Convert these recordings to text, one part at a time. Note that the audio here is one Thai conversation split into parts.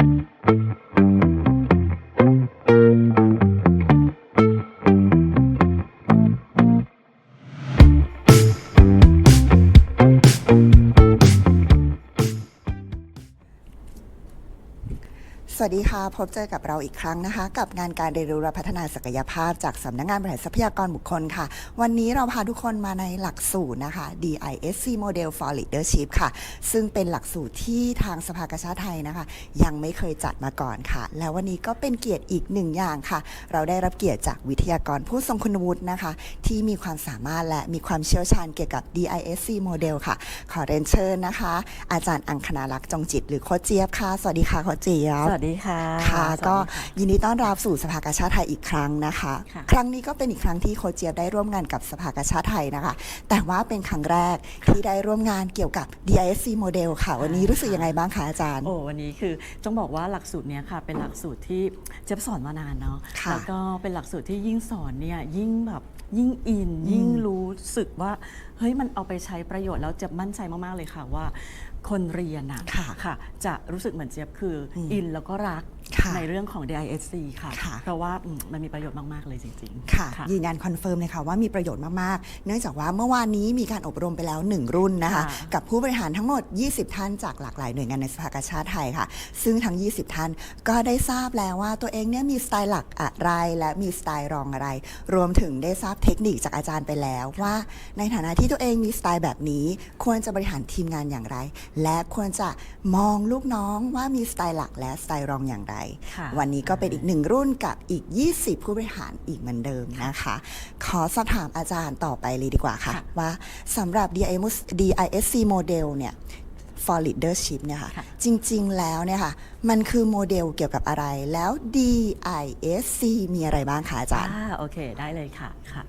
ส วัสดีค่ะ พบเจอกับเราอีกครั้งนะคะ กับงานการเรียนรู้และพัฒนาศักยภาพจากสำนักงานบริหารทรัพยากรบุคคลค่ะ วันนี้เราพาทุกคนมาในหลักสูตรนะคะ DISC Model for Leadership ค่ะ ซึ่งเป็นหลักสูตรที่ทางสภากาชาติไทยนะคะ ยังไม่เคยจัดมาก่อนค่ะ แล้ววันนี้ก็เป็นเกียรติอีกหนึ่งอย่างค่ะ เราได้รับเกียรติจากวิทยากรผู้ทรงคุณวุฒินะคะ ที่มีความสามารถและมีความเชี่ยวชาญเกี่ยวกับ DISC Model ค่ะ ขอเรียนเชิญนะคะ อาจารย์อังคณาลักษณ์จงจิต หรือโคเจี๊ยบค่ะ สวัสดีค่ะโคเจี๊ยบสวัสดีค่ะ ค่ะสวัสดีก็ค่ะยินดีต้อนรับสู่สภากาชาติไทยอีกครั้งนะคะ ค่ะครั้งนี้ก็เป็นอีกครั้งที่โคชเจี๊ยบได้ร่วมงานกับสภากาชาติไทยนะคะ แต่ว่าเป็นครั้งแรกที่ได้ร่วมงานเกี่ยวกับ DISC Model ค่ะ วันนี้รู้สึกยังไงบ้างคะอาจารย์ โอ้วันนี้คือต้องบอกว่าหลักสูตรเนี้ยค่ะ เป็นหลักสูตรที่เจ๊ยบสอนมานานเนาะค่ะ แล้วก็เป็นหลักสูตรที่ยิ่งสอนเนี่ยยิ่งแบบยิ่งอิน ยิ่งรู้สึกว่า เฮ้ยมันเอาไปใช้ประโยชน์แล้วเจะมั่นใจมาก ๆ เลยค่ะว่า คนเรียนอะค่ะค่ะ จะรู้สึกเหมือนเจี๊ยบคืออมอินแล้วก็รักค่ะ ในเรื่องของ DISC ค่ะค่ะเพราะว่าอืมมันมีประโยชน์มาก ๆ เลยจริง ๆ ค่ะ ยืนยันคอนเฟิร์มเลยค่ะว่ามีประโยชน์มาก ๆ เนื่องจากว่าเมื่อวานนี้มีการอบรมไปแล้ว 1 รุ่นนะคะค่ะกับผู้บริหารทั้งหมด 20 ท่านจากหลากหลายหน่วยงานในสภากาชาติไทยค่ะ ซึ่งทั้ง 20 ท่านก็ได้ทราบแล้วว่าตัวเองเนี่ยมีสไตล์หลักอะไร และมีสไตล์รองอะไร รวมถึงได้ทราบเทคนิคจากอาจารย์ไปแล้ว ว่าในฐานะที่ตัวเองมีสไตล์แบบนี้ ควรจะบริหารทีมงานอย่างไร และควรจะมองลูกน้องว่ามีสไตล์หลักและสไตล์รองอย่างไรค่ะวันนี้ก็เป็นอีกหนึ่งรุ่นกับอีก 20 ผู้บริหารอีกเหมือนเดิมนะคะ ขอสอบถามอาจารย์ต่อไปเลยดีกว่าค่ะค่ะว่าสำหรับ DIS DISC model เนี่ย for leadership เนี่ยค่ะค่ะ จริง ๆ แล้วเนี่ยค่ะ มันคือโมเดลเกี่ยวกับอะไร แล้ว DISC มีอะไรบ้างคะอาจารย์ อ่าโอเค ได้เลยค่ะค่ะ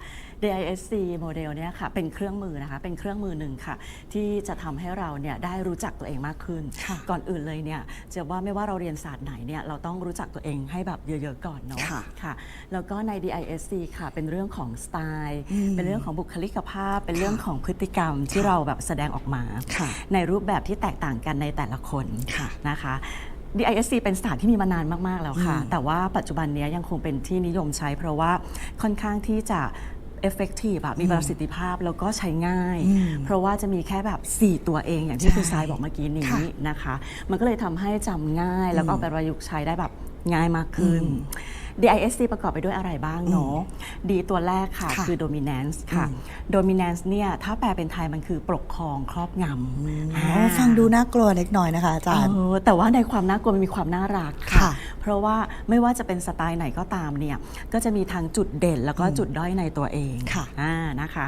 DISC โมเดลเนี่ยค่ะเป็นเครื่องมือนะคะเป็นเครื่องมือหนึ่งค่ะ ที่จะทำให้เราเนี่ยได้รู้จักตัวเองมากขึ้นค่ะก่อนอื่นเลยเนี่ยจะว่าไม่ว่าเราเรียนศาสตร์ไหนเนี่ยเราต้องรู้จักตัวเองให้แบบเยอะๆก่อนเนาะค่ะค่ะแล้วก็ใน DISC ค่ะ เป็นเรื่องของสไตล์อืมเป็นเรื่องของบุคลิกภาพ เป็นเรื่องค่ะของพฤติกรรมที่ค่ะเราแบบแสดงออกมาค่ะในรูปแบบที่แตกต่างกันในแต่ละคนค่ะนะคะ DISC เป็นศาสตร์ที่มีมานานมาก ๆ แล้วค่ะอืมแต่ว่าปัจจุบันเนี้ยยังคงเป็นที่นิยมใช้เพราะว่าค่อนข้างที่จะ effective อะมีประสิทธิภาพแล้วก็ใช้ง่ายอืมเพราะว่าจะมีแค่แบบ 4 ตัวเองอย่างที่ใช่คุณทรายบอกเมื่อกี้นี้ค่ะนะคะ มันก็เลยทำให้จำง่ายแล้วก็อืมเอาไปประยุกต์ใช้ได้แบบง่ายมากขึ้นอืม DISC ประกอบไปด้วยอะไรบ้างเนาะ D ตัวแรกค่ะ ค่ะคือ dominance ค่ะอืม dominance เนี่ยถ้าแปลเป็นไทยมันคือปกครองครอบงำอ๋ออ่า ฟังดูน่ากลัวเล็กน้อยนะคะอาจารย์ เออแต่ว่าในความน่ากลัวมันมีความน่ารักค่ะ ค่ะ เพราะว่าไม่ว่าจะเป็นสไตล์ไหนก็ตามเนี่ยก็จะมีทั้งจุดเด่นแล้วก็จุดด้อยในตัวเองค่ะอ่านะคะ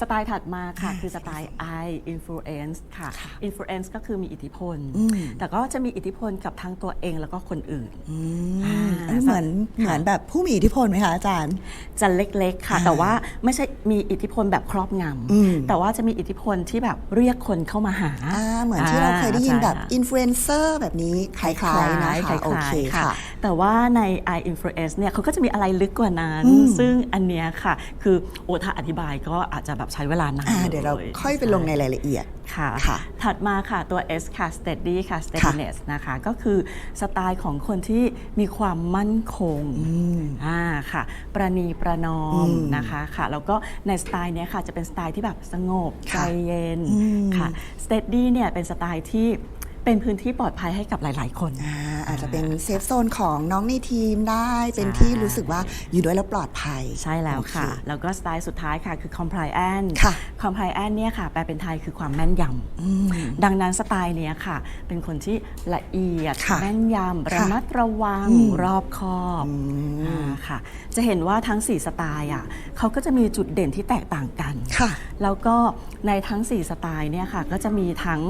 สไตล์ถัดมาค่ะคือสไตล์ I influence ค่ะค่ะ influence ก็คือมีอิทธิพล อืม แต่ก็จะมีอิทธิพลกับทั้งตัวเองแล้วก็คนอื่น อืมอ่าเอ้ยเหมือนค่ะเหมือนแบบผู้มีอิทธิพลไหมคะอาจารย์ จะเล็กๆค่ะอ่าแต่ว่าไม่ใช่มีอิทธิพลแบบครอบงอืมำแต่ว่าจะมีอิทธิพลที่แบบเรียกคนเข้ามาหาอ่าเหมือนที่เราเคยได้ยินแบบใช่อินฟลูเอนเซอร์แบบนี้คล้ายๆนะคคะล้ายๆโอเคค่ะค่ะ แต่ว่าใน i influence เนี่ยเขาก็จะมีอะไรลึกกว่านั้นอืมซึ่งอันเนี้ยค่ะ คือโอถ้าอธิบายก็อาจจะแบบใช้เวลานานอ่าเดี๋ยวเราลค่อยไปลงในรายละเอียดค่ะค่ะ ถัดมาค่ะตัว S ค่ะ steady ค่ะ steadiness นะคะ ก็คือสไตล์ของคนที่มีความมั่นคงมอ่าค่ะ ประนีประนอมอืมนะคะค่ะ แล้วก็ในสไตล์เนี้ยค่ะจะเป็นสไตล์ที่แบบสงบใจค่ะเย็นอืมค่ะ steady เนี่ยเป็นสไตล์ที่ เป็นพื้นที่ปลอดภัยให้กับหลาย ๆ คน อ่าอาจจะเป็นเซฟโซนของน้องในทีมได้ เป็นใช่ที่รู้สึกว่าอยู่ด้วยแล้วปลอดภัย ใช่แล้วค่ะ โอเแล้วก็สไตล์สุดท้ายค่ะคือ compliant ค่ะ compliant เนี่ยค่ะ แปลเป็นไทยคือความแม่นยอืมำดังนั้นสไตล์เนี้ยค่ะ เป็นคนที่ละเอียดค่ะแม่นยำระมัดระวังอืม รอบคอบอืมอ่าค่ะ จะเห็นว่าทั้ง 4 สไตล์อะเขาก็จะมีจุดเด่นที่แตกต่างกัน ค่ะ แล้วก็ในทั้ง 4 สไตล์เนี่ยค่ะ ก็จะมีทั้ง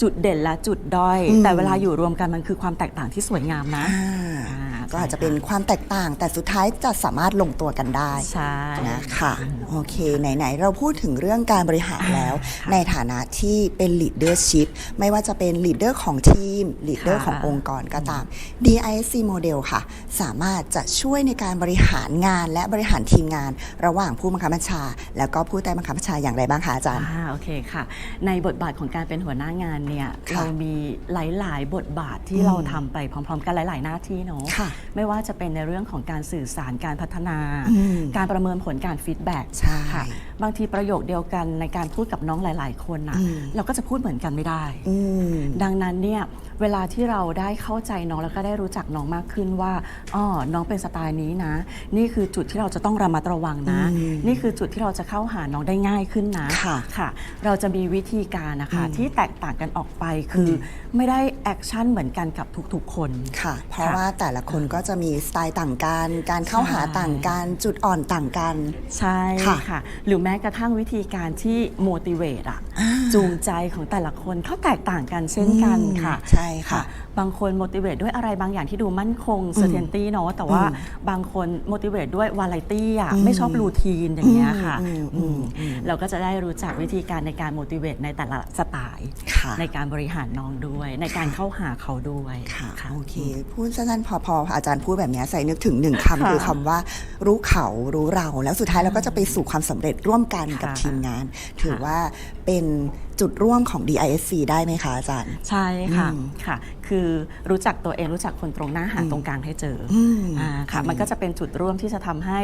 จุดเด่นและจุดด้อยอืมแต่เวลาอยู่รวมกันมันคือความแตกต่างที่สวยงามนะอ่าอ่าก็อาจจะเป็นความแตกต่าง แต่สุดท้ายจะสามารถลงตัวกันได้ใช่นะคะโอเค ไหน ๆ เราพูดถึงเรื่องการบริหารแล้ว ในฐานะที่เป็น leadership ไม่ว่าจะเป็น leader ของทีม leader ค่ะขององค์กรก็ตาม DISC model ค่ะ สามารถจะช่วยในการบริหารงานและบริหารทีมงาน ระหว่างผู้บังคับบัญชา แล้วก็ผู้ใต้บังคับบัญชาอย่างไรบ้างคะอาจารย์อ่าโอเคค่ะ ในบทบาทของการเป็นหัวหน้างานเนี่ยค่ะเรามีหลาย ๆ บทบาทที่อืมเราทำไปพร้อม ๆ กันหลาย ๆ หน้าที่เนาะค่ะไม่ว่าจะเป็นในเรื่องของการสื่อสารการพัฒนาอืมการประเมินผลการฟีดแบ็กใช่ค่ะบางทีประโยคเดียวกันในการพูดกับน้องหลาย ๆ คนนะอืมเราก็จะพูดเหมือนกันไม่ได้อืมดังนั้นเนี่ยเวลาที่เราได้เข้าใจน้องแล้วก็ได้รู้จักน้องมากขึ้นว่าอ๋อน้องเป็นสไตล์นี้นะ นี่คือจุดที่เราจะต้องระมัดระวังนะอืมนี่คือจุดที่เราจะเข้าหาน้องได้ง่ายขึ้นนะค่ะค่ะ เราจะมีวิธีการนะคะอืมที่แตกต่างกันออกไปคืออไม่ได้แอคชั่นเหมือนกันกับทุกๆ คนค่ะ เพราะว่าแต่ละคนก็จะมีสไตล์ต่างกัน การเข้าหาใช่ต่างกัน จุดอ่อนต่างกัน ใช่ค่ะค่ะหรือแม้กระทั่งวิธีการที่ motivate อะจูงใจของแต่ละคนเขาแตกต่างกันเช่นกันค่ะอืมใช่ค่ะ บางคน motivate ด้วยอะไรบางอย่างที่ดูมั่นคง certainty เนาะแต่ว่าอืมบางคน motivate ด้วย variety อะอืมไม่ชอบรูทีนอย่างเงี้ยค่ะอืมอืมอืมอืมเราก็จะได้รู้จักวิธีการในการ motivate ในแต่ละสไตล์ค่ะในการบริหารน้องด้วย ในการเข้าหาเขาด้วยค่ะค่ะโอเคพูดสั้นๆพอพออาจารย์พูดแบบเนี้ยใส่นึกถึงหนึ่งคำค่ะคือคำว่ารู้เขารู้เรา แล้วสุดท้ายเราก็จะไปสู่ความสำเร็จร่วมกันกับค่ะทีมงาน ถือว่าเป็นจุดร่วมของ DISC ได้ไหมคะอาจารย์ ใช่ค่ะอืมค่ะ คือรู้จักตัวเองรู้จักคนตรงหน้าหาตรงกลางให้เจอออืม อ่าค่ะ มันก็จะเป็นจุดร่วมที่จะทำให้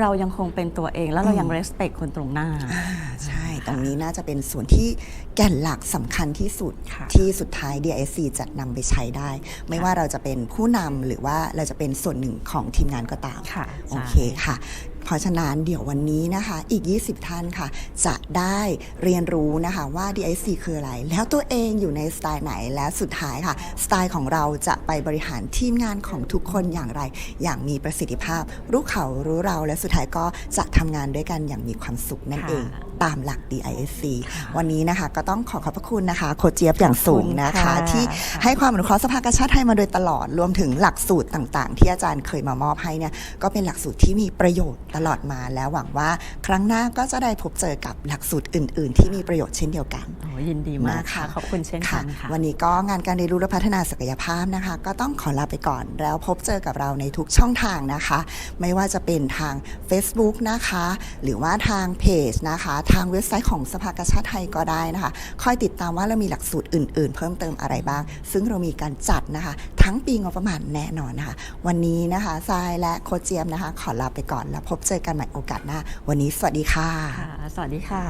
เรายังคงเป็นตัวเองแล้วเรายัง respect คนตรงหน้าอ่าใช่ ตรงนี้น่าจะเป็นส่วนที่แก่นหลักสำคัญที่สุดค่ะที่สุดท้าย DISC จะนำไปใช้ได้ ไม่ว่าเราจะเป็นผู้นำหรือว่าเราจะเป็นส่วนหนึ่งของทีมงานก็ตามค่ะโอใช่เคค่ะ เพราะฉะนั้นเดี๋ยววันนี้นะคะ อีก 20 ท่านค่ะ จะได้เรียนรู้นะคะว่า DIC คืออะไร แล้วตัวเองอยู่ในสไตล์ไหนและสุดท้ายค่ะ สไตล์ของเราจะไปบริหารทีมงานของทุกคนอย่างไร อย่างมีประสิทธิภาพ รู้เขารู้เราและสุดท้ายก็จะทำงานด้วยกันอย่างมีความสุขนั่นเอง ตามหลัก DISC ค่ะวันนี้นะคะ ก็ต้องขอขอบพระคุณนะคะ โคชเจี๊ยบอย่างสูงนะคะขอบคุณค่ะที่ค่ะให้ความอนุเคราะห์สภากาชาติไทยมาโดยตลอดรวมถึงหลักสูตรต่างๆ ที่อาจารย์เคยมามอบให้เนี่ยก็เป็นหลักสูตรที่มีประโยชน์ตลอดมาแล้วหวังว่า ครั้งหน้าก็จะได้พบเจอกับหลักสูตรอื่น ๆ ที่มีประโยชน์เช่นเดียวกันโอ้ยินดีมากค่ะนะคะขอบคุณเช่นกันค่ะวันนี้ก็งานการเรียนรู้และพัฒนาศักยภาพนะคะ ก็ต้องขอลาไปก่อน แล้วพบเจอกับเราในทุกช่องทางนะคะ ไม่ว่าจะเป็นทาง Facebook นะคะ หรือว่าทางเพจนะคะทางเว็บไซต์ของสภากาชาติไทยก็ได้นะคะ คอยติดตามว่าเรามีหลักสูตรอื่น ๆ เพิ่มเติมอะไรบ้าง ซึ่งเรามีการจัดนะคะ ทั้งปีงบประมาณแน่นอนนะคะ วันนี้นะคะทรายและโคเจียมนะคะ ขอลาไปก่อนแล้วพบเจอกันใหม่โอกาสหน้า วันนี้สวัสดีค่ะ ค่ะ สวัสดีค่ะ